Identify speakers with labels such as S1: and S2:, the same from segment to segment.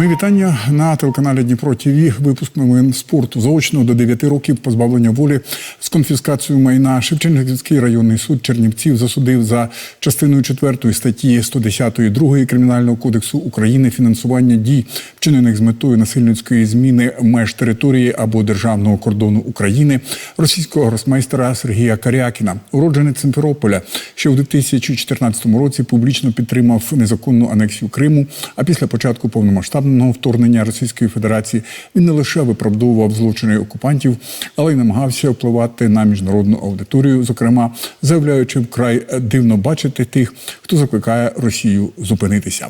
S1: Мої вітання на телеканалі Дніпро ТВ. Випуск новин спорту заочно до 9 років позбавлення волі з конфіскацією майна. Шевченківський районний суд Чернівців засудив за частиною 4 статті 110 2 Кримінального кодексу України фінансування дій, вчинених з метою насильницької зміни меж території або державного кордону України російського гросмейстера Сергія Карякіна, уродженець Симферополя, ще у 2014 році публічно підтримав незаконну анексію Криму. А після початку повномасштабного вторгнення Російської Федерації. Він не лише виправдовував злочини окупантів, але й намагався впливати на міжнародну аудиторію, зокрема заявляючи вкрай дивно бачити тих, хто закликає Росію зупинитися.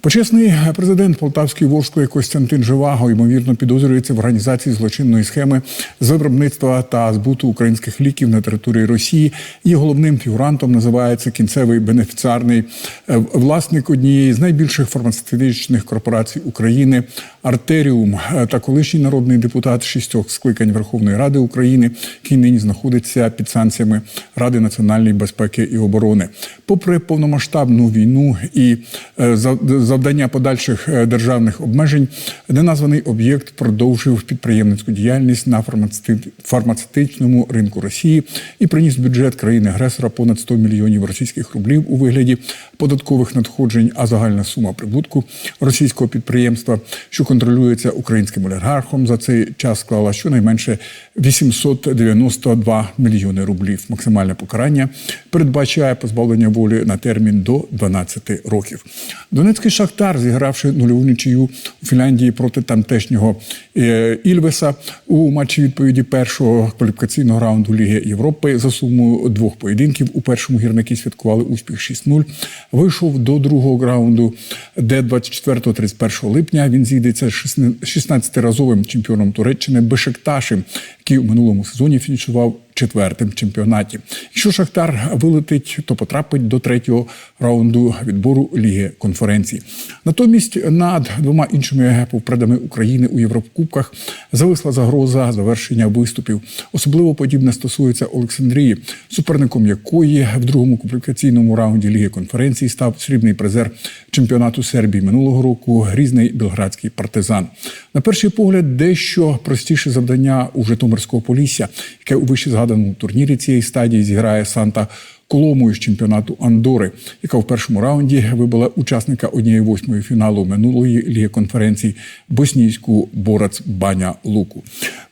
S1: Почесний президент Полтавської Ворської Костянтин Живаго ймовірно підозрюється в організації злочинної схеми з виробництва та збуту українських ліків на території Росії. Її головним фігурантом називається кінцевий бенефіціарний е, власник однієї з найбільших фармацевтичних корпорацій України Артеріум е, та колишній народний депутат шістьох скликань Верховної Ради України, який нині знаходиться під санкціями Ради національної безпеки і оборони. Попри повномасштабну війну і е, завдання подальших е, державних обмежень, неназваний об'єкт продовжив підприємницьку діяльність на фармацевти- фармацевтичному ринку Росії і приніс бюджет країни-агресора понад 100 мільйонів російських рублів у вигляді податкових надходжень, а загальна сума прибутку російського підприємства, що контролюється українським олігархом, за цей час склала щонайменше 892 мільйони рублів. Максимальне покарання передбачає позбавлення волі на термін до 12 років. Донецький шахтар, зігравши нульову нічию у Фінляндії проти тамтешнього е, Ільвеса у матчі відповіді першого кваліфікаційного раунду Ліги Європи за сумою двох поєдинків. У першому гірники святкували успіх 6-0. Вийшов до другого раунду, де 24-31 липня він зійдеться з 16-разовим чемпіоном Туреччини Бешикташем, який у минулому сезоні фінішував четвертим чемпіонаті. Якщо Шахтар вилетить, то потрапить до третього раунду відбору Ліги конференції. Натомість над двома іншими повпредами України у Єврокубках зависла загроза завершення виступів. Особливо подібне стосується Олександрії, суперником якої в другому кваліфікаційному раунді Ліги конференції став срібний призер чемпіонату Сербії минулого року грізний білградський партизан. На перший погляд, дещо простіше завдання у Житомирського полісся, яке у вище згаданому турнірі цієї стадії зіграє Санта. Коломою з чемпіонату Андори, яка в першому раунді вибила учасника однієї восьмої фіналу минулої ліги конференції боснійську борац Баня Луку.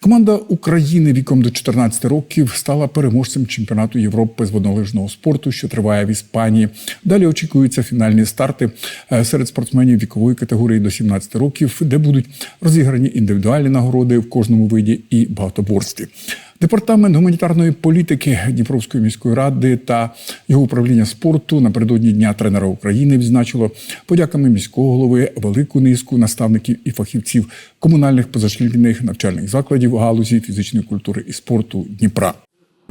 S1: Команда України віком до 14 років стала переможцем чемпіонату Європи з воднолижного спорту, що триває в Іспанії. Далі очікуються фінальні старти е, серед спортсменів вікової категорії до 17 років, де будуть розіграні індивідуальні нагороди в кожному виді і багатоборстві. Департамент гуманітарної політики Дніпровської міської ради та його управління спорту напередодні дня тренера України відзначило подяками міського голови велику низку наставників і фахівців комунальних позашкільних навчальних закладів галузі фізичної культури і спорту Дніпра.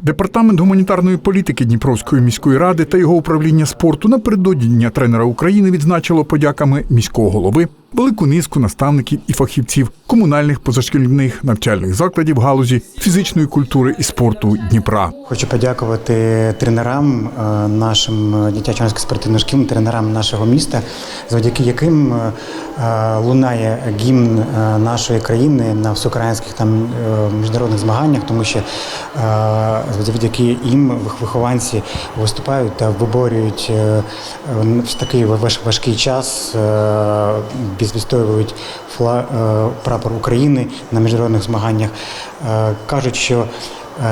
S1: Департамент гуманітарної політики Дніпровської міської ради та його управління спорту напередодні дня тренера України відзначило подяками міського голови велику низку наставників і фахівців комунальних позашкільних навчальних закладів галузі фізичної культури і спорту Дніпра.
S2: Хочу подякувати тренерам, е, нашим дитячо спортивним шкільним тренерам нашого міста, завдяки яким е, е, лунає гімн е, нашої країни на всеукраїнських там е, міжнародних змаганнях, тому що е, завдяки їм вих- вихованці виступають та виборюють е, в такий важкий час, відстоюють фла- е, прапор України на міжнародних змаганнях. Е, Кажуть, що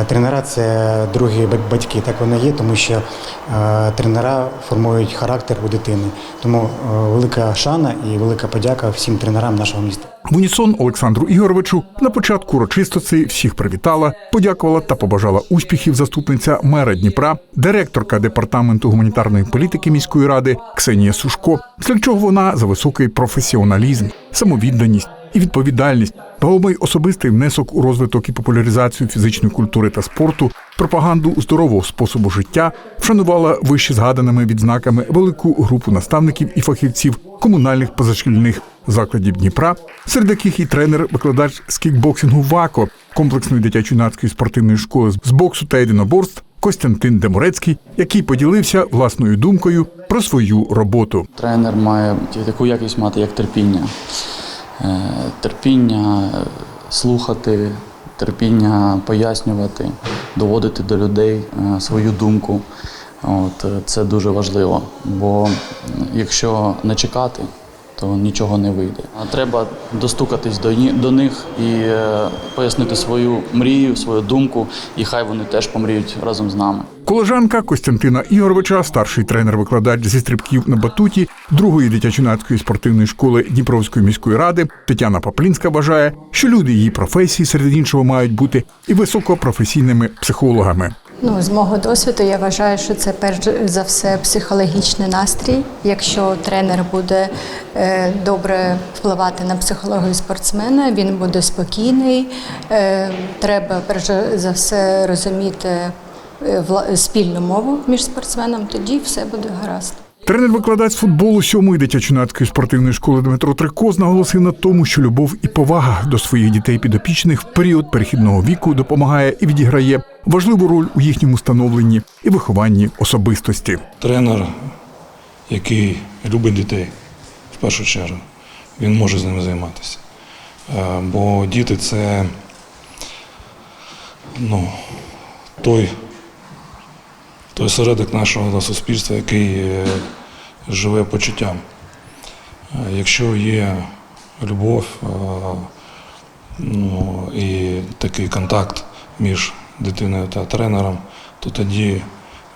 S2: Тренера це другі батьки. Так воно є, тому що е, тренера формують характер у дитини. Тому е, велика шана і велика подяка всім тренерам нашого міста.
S1: В Олександру Ігоровичу на початку урочистості всіх привітала, подякувала та побажала успіхів заступниця мера Дніпра, директорка департаменту гуманітарної політики міської ради Ксенія Сушко. Після чого вона за високий професіоналізм, самовідданість і відповідальність, вагомий особистий внесок у розвиток і популяризацію фізичної культури та спорту, пропаганду здорового способу життя, вшанувала вище згаданими відзнаками велику групу наставників і фахівців комунальних позашкільних закладів Дніпра, серед яких і тренер, викладач з кікбоксингу ВАКО, комплексної дитячо-юнацької спортивної школи з боксу та єдиноборств Костянтин Деморецький, який поділився власною думкою про свою роботу.
S3: Тренер має таку якість мати, як терпіння. Е, терпіння слухати, терпіння пояснювати, доводити до людей е, свою думку. От, е, це дуже важливо, бо якщо не чекати, то нічого не вийде. Треба достукатись до, до них і е, пояснити свою мрію, свою думку, і хай вони теж помріють разом з нами.
S1: Колежанка Костянтина Ігоровича, старший тренер-викладач зі стрибків на батуті другої дитячо-юнацької спортивної школи Дніпровської міської ради Тетяна Паплінська вважає, що люди її професії серед іншого мають бути і високопрофесійними психологами.
S4: Ну, з мого досвіду я вважаю, що це перш за все психологічний настрій. Якщо тренер буде е, добре впливати на психологію спортсмена, він буде спокійний. Е, треба перш за все розуміти е, спільну мову між спортсменом, тоді все буде гаразд.
S1: Тренер-викладач футболу сьомої дитячо-юнацької спортивної школи Дмитро Трикоз наголосив на тому, що любов і повага до своїх дітей підопічних в період перехідного віку допомагає і відіграє важливу роль у їхньому становленні і вихованні особистості.
S5: тренер, який любить дітей в першу чергу, він може з ними займатися. Е, Бо діти це ну, той, той середок нашого суспільства, який е, живе почуттям. Е, Якщо є любов е, ну, і такий контакт між дитиною та тренером, то тоді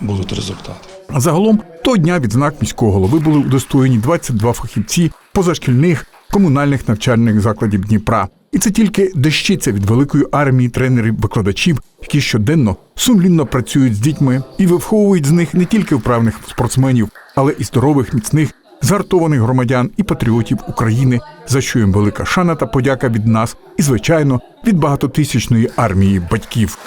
S5: будуть результати.
S1: Загалом того дня відзнак міського голови були удостоєні 22 фахівці позашкільних комунальних навчальних закладів Дніпра. І це тільки дещиця від великої армії тренерів-викладачів, які щоденно сумлінно працюють з дітьми і виховують з них не тільки вправних спортсменів, але і здорових, міцних, згартованих громадян і патріотів України, за що їм велика шана та подяка від нас, і звичайно від багатотисячної армії батьків.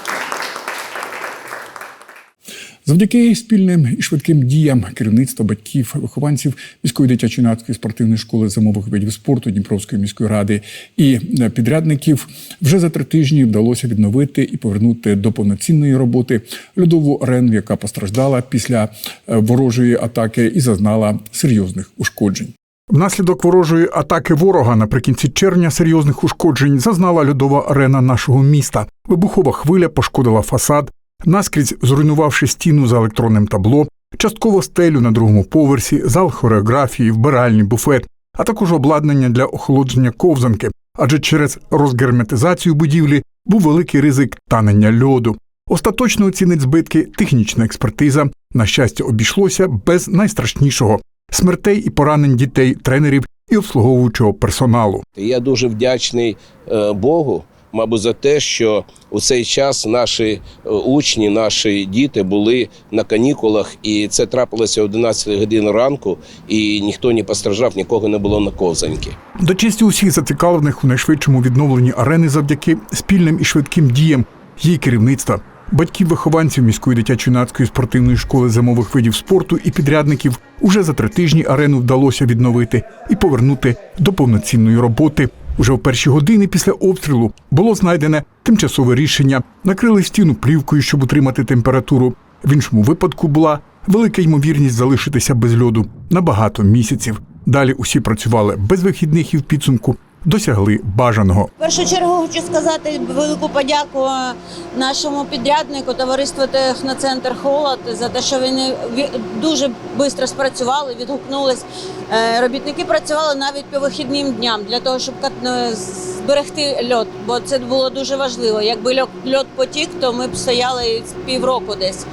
S1: Завдяки спільним і швидким діям керівництва батьків, вихованців міської дитячо-юнацької спортивної школи зимових видів спорту Дніпровської міської ради і е, підрядників вже за три тижні вдалося відновити і повернути до повноцінної роботи льодову арену, яка постраждала після е, ворожої атаки і зазнала серйозних ушкоджень. Внаслідок ворожої атаки ворога наприкінці червня серйозних ушкоджень зазнала льодова арена нашого міста. Вибухова хвиля пошкодила фасад, наскрізь зруйнувавши стіну за електронним табло, частково стелю на другому поверсі, зал хореографії, вбиральний буфет, а також обладнання для охолодження ковзанки. Адже через розгерметизацію будівлі був великий ризик танення льоду. Остаточно оцінить збитки технічна експертиза. На щастя, обійшлося без найстрашнішого смертей і поранень дітей, тренерів і обслуговуючого персоналу.
S6: Я дуже вдячний е, Богу, мабуть, за те, що у цей час наші е, учні, наші діти були на канікулах, і це трапилося о 11 годин ранку, і ніхто не постраждав, нікого не було на ковзанки.
S1: До честі усіх зацікавлених у найшвидшому відновленні арени завдяки спільним і швидким діям її керівництва, батьків вихованців міської дитячо-юнацької спортивної школи зимових видів спорту і підрядників уже за три тижні арену вдалося відновити і повернути до повноцінної роботи. Уже в перші години після обстрілу було знайдене тимчасове рішення, накрили стіну плівкою, щоб утримати температуру. В іншому випадку була велика ймовірність залишитися без льоду на багато місяців. Далі усі працювали без вихідних і в підсумку досягли бажаного.
S7: В першу чергу хочу сказати велику подяку нашому підряднику товариству Техноцентр Холод за те, що вони дуже швидко спрацювали, відгукнулись. Е, Робітники працювали навіть по вихідним дням для того, щоб е, зберегти льот, бо це було дуже важливо. Якби льот потік, то ми б стояли півроку десь.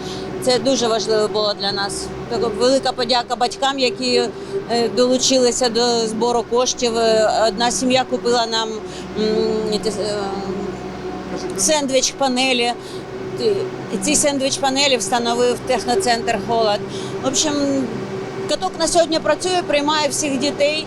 S7: Це дуже важливо було для нас. Велика подяка батькам, які е, долучилися до збору коштів. Е, Одна сім'я купила нам е, сендвіч панелі. Ці сендвіч панелі встановив техноцентр Холод. В общем, каток на сьогодні працює, приймає всіх дітей.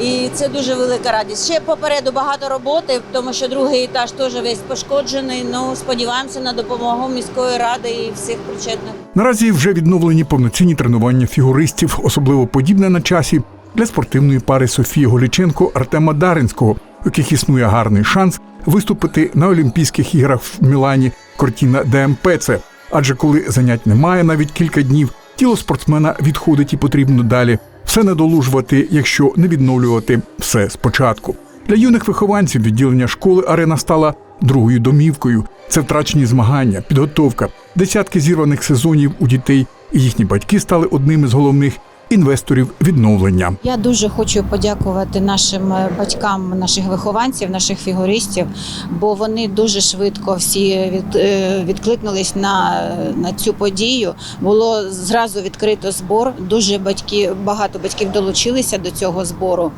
S7: І це дуже велика радість. Ще попереду багато роботи, тому що другий етаж теж весь пошкоджений. Ну сподіваємося на допомогу міської ради і всіх причетних.
S1: Наразі вже відновлені повноцінні тренування фігуристів, особливо подібне на часі для спортивної пари Софії Голіченко Артема Даринського, у яких існує гарний шанс виступити на Олімпійських іграх в Мілані Кортіна ДМПЦ. Адже коли занять немає навіть кілька днів, тіло спортсмена відходить і потрібно далі все надолужувати, якщо не відновлювати все спочатку. Для юних вихованців відділення школи арена стала другою домівкою. Це втрачені змагання, підготовка, десятки зірваних сезонів у дітей, і їхні батьки стали одними з головних інвесторів відновлення.
S8: Я дуже хочу подякувати нашим е, батькам, наших вихованців, наших фігуристів, бо вони дуже швидко всі від, е, відкликнулись на, на цю подію. Було зразу відкрито збор. Дуже батьки, багато батьків долучилися до цього збору.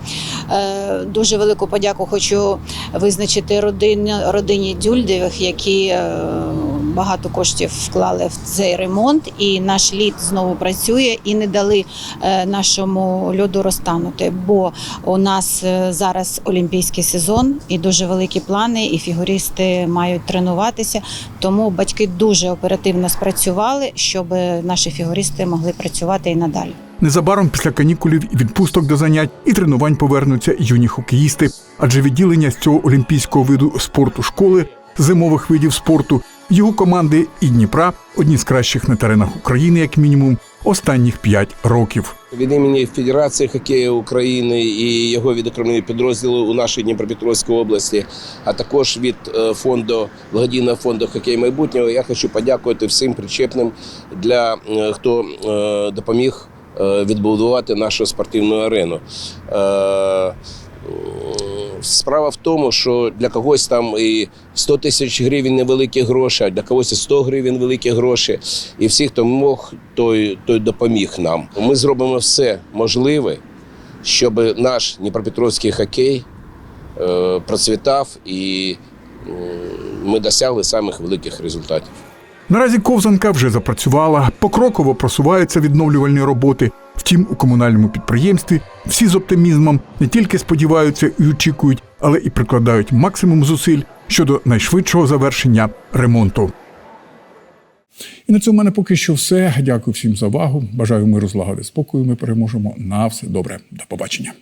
S8: Е, Дуже велику подяку хочу визначити родині, родині Дюльдевих, які багато коштів вклали в цей ремонт, і наш лід знову працює і не дали е, нашому льоду розтанути. Бо у нас е, зараз олімпійський сезон і дуже великі плани, і фігуристи мають тренуватися. Тому батьки дуже оперативно спрацювали, щоб наші фігуристи могли працювати і надалі.
S1: Незабаром після канікулів відпусток до занять і тренувань повернуться юні хокеїсти, адже відділення з цього олімпійського виду спорту школи зимових видів спорту його команди і Дніпра одні з кращих на теренах України, як мінімум, останніх п'ять років.
S6: Від імені Федерації хокею України і його відокремленого підрозділу у нашій Дніпропетровській області, а також від е, фонду благодійного фонду хокей майбутнього. Я хочу подякувати всім причепним для е, хто е, допоміг відбудувати нашу спортивну арену. Е, Справа в тому, що для когось там і 100 тисяч гривень невеликі гроші, а для когось і 100 гривень великі гроші. І всі, хто мог, той, той допоміг нам. Ми зробимо все можливе, щоб наш Дніпропетровський хокей е, процвітав і м, ми досягли самих великих результатів.
S1: Наразі ковзанка вже запрацювала, покроково просуваються відновлювальні роботи. Втім, у комунальному підприємстві всі з оптимізмом не тільки сподіваються і очікують, але і прикладають максимум зусиль щодо найшвидшого завершення ремонту. І на цьому в мене поки що все. Дякую всім за увагу. Бажаю миру, злагоди, спокою. Ми переможемо. На все добре. До побачення.